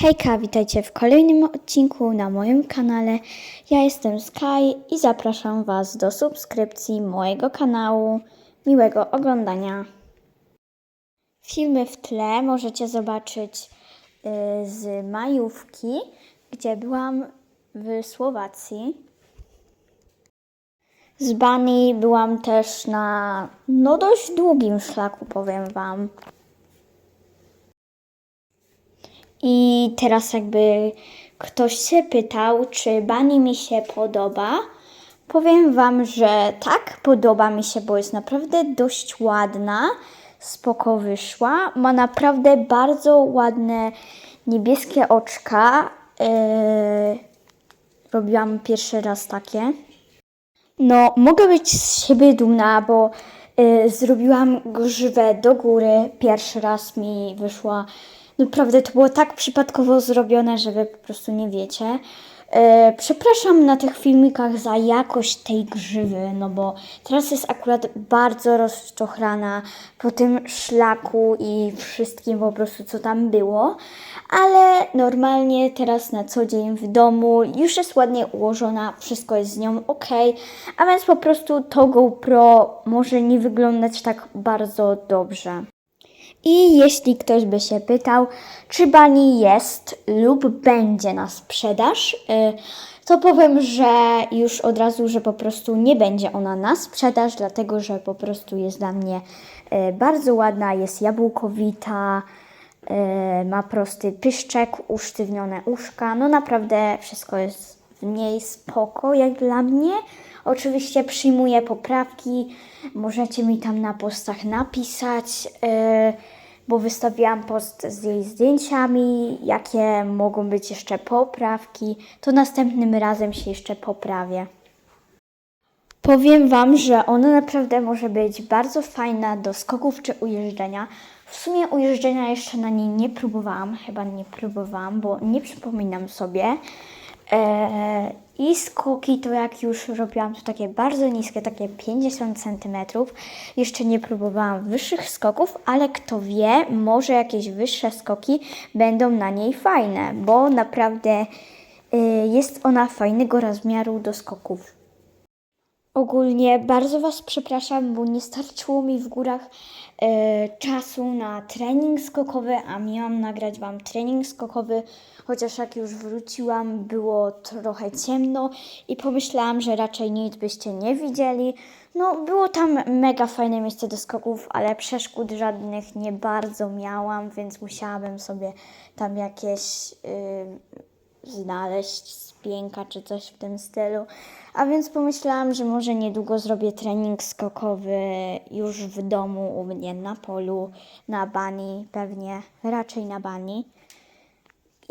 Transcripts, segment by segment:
Hejka, witajcie w kolejnym odcinku na moim kanale. Ja jestem Sky i zapraszam Was do subskrypcji mojego kanału. Miłego oglądania. Filmy w tle możecie zobaczyć y, z majówki, gdzie byłam w Słowacji. Z Bani byłam też na no dość długim szlaku, powiem Wam. I teraz jakby ktoś się pytał, czy Bani mi się podoba, powiem Wam, że tak, podoba mi się, bo jest naprawdę dość ładna, spoko wyszła. Ma naprawdę bardzo ładne niebieskie oczka. Yy, robiłam pierwszy raz takie. No, mogę być z siebie dumna, bo y, zrobiłam grzywę do góry. Pierwszy raz mi wyszła. Naprawdę to było tak przypadkowo zrobione, że wy po prostu nie wiecie. Y, przepraszam na tych filmikach za jakość tej grzywy, no bo teraz jest akurat bardzo rozczochrana po tym szlaku i wszystkim po prostu co tam było, ale normalnie teraz na co dzień w domu już jest ładnie ułożona, wszystko jest z nią ok, a więc po prostu to GoPro może nie wyglądać tak bardzo dobrze. I jeśli ktoś by się pytał, czy Bani jest lub będzie na sprzedaż, y, to powiem, że już od razu, że po prostu nie będzie ona na sprzedaż, dlatego że po prostu jest dla mnie y, bardzo ładna, jest jabłkowita, y, ma prosty pyszczek, usztywnione uszka. No naprawdę wszystko jest w niej spoko, jak dla mnie. Oczywiście przyjmuję poprawki, możecie mi tam na postach napisać, yy, bo wystawiłam post z jej zdjęciami, jakie mogą być jeszcze poprawki, to następnym razem się jeszcze poprawię. Powiem Wam, że ona naprawdę może być bardzo fajna do skoków czy ujeżdżenia. W sumie ujeżdżenia jeszcze na niej nie próbowałam, chyba nie próbowałam, bo nie przypominam sobie. Eee, I skoki to jak już robiłam to takie bardzo niskie, takie 50 cm. Jeszcze nie próbowałam wyższych skoków, ale kto wie, może jakieś wyższe skoki będą na niej fajne, bo naprawdę y, jest ona fajnego rozmiaru do skoków. Ogólnie bardzo Was przepraszam, bo nie starczyło mi w górach e, czasu na trening skokowy, a miałam nagrać Wam trening skokowy, chociaż jak już wróciłam, było trochę ciemno i pomyślałam, że raczej nic byście nie widzieli. No, było tam mega fajne miejsce do skoków, ale przeszkód żadnych nie bardzo miałam, więc musiałabym sobie tam jakieś y, znaleźć spięka czy coś w tym stylu. A więc pomyślałam, że może niedługo zrobię trening skokowy już w domu u mnie na polu, na bani, pewnie raczej na bani.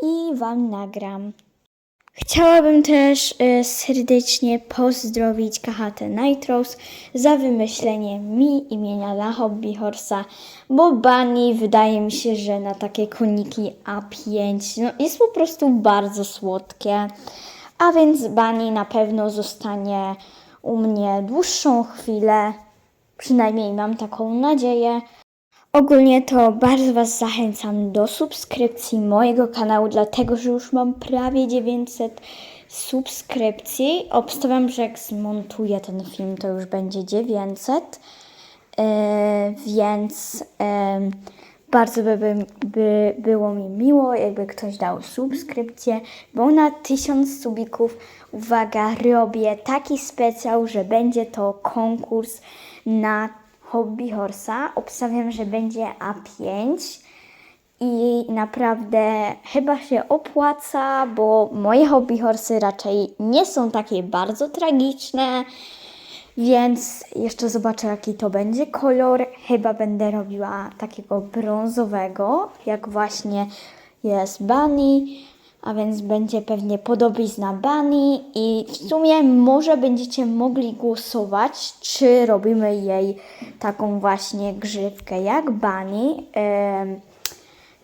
I Wam nagram. Chciałabym też y, serdecznie pozdrowić KHT Nitros za wymyślenie mi imienia dla Hobby Horsa, bo Bunny wydaje mi się, że na takie koniki A5 no, jest po prostu bardzo słodkie. A więc Bunny na pewno zostanie u mnie dłuższą chwilę, przynajmniej mam taką nadzieję. Ogólnie to bardzo Was zachęcam do subskrypcji mojego kanału, dlatego że już mam prawie 900 subskrypcji. Obstawiam, że jak zmontuję ten film, to już będzie 900. Yy, więc yy, bardzo by, by, by było mi miło, jakby ktoś dał subskrypcję, bo na 1000 subików, uwaga, robię taki specjał, że będzie to konkurs na Hobby Horsa. Obstawiam, że będzie A5 i naprawdę chyba się opłaca, bo moje hobby horsy raczej nie są takie bardzo tragiczne. Więc jeszcze zobaczę, jaki to będzie kolor. Chyba będę robiła takiego brązowego, jak właśnie jest Bunny. A więc będzie pewnie podobizna Bunny i w sumie może będziecie mogli głosować, czy robimy jej taką właśnie grzywkę jak em,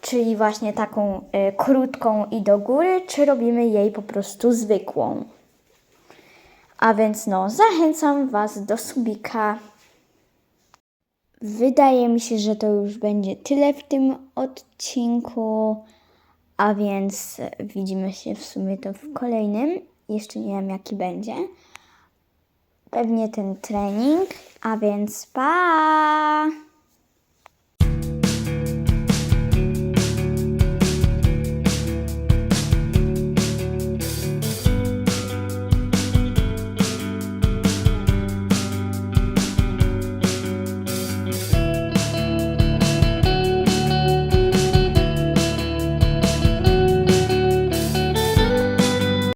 czyli właśnie taką e, krótką i do góry, czy robimy jej po prostu zwykłą. A więc no, zachęcam Was do subika. Wydaje mi się, że to już będzie tyle w tym odcinku. A więc widzimy się w sumie to w kolejnym. Jeszcze nie wiem jaki będzie. Pewnie ten trening. A więc pa!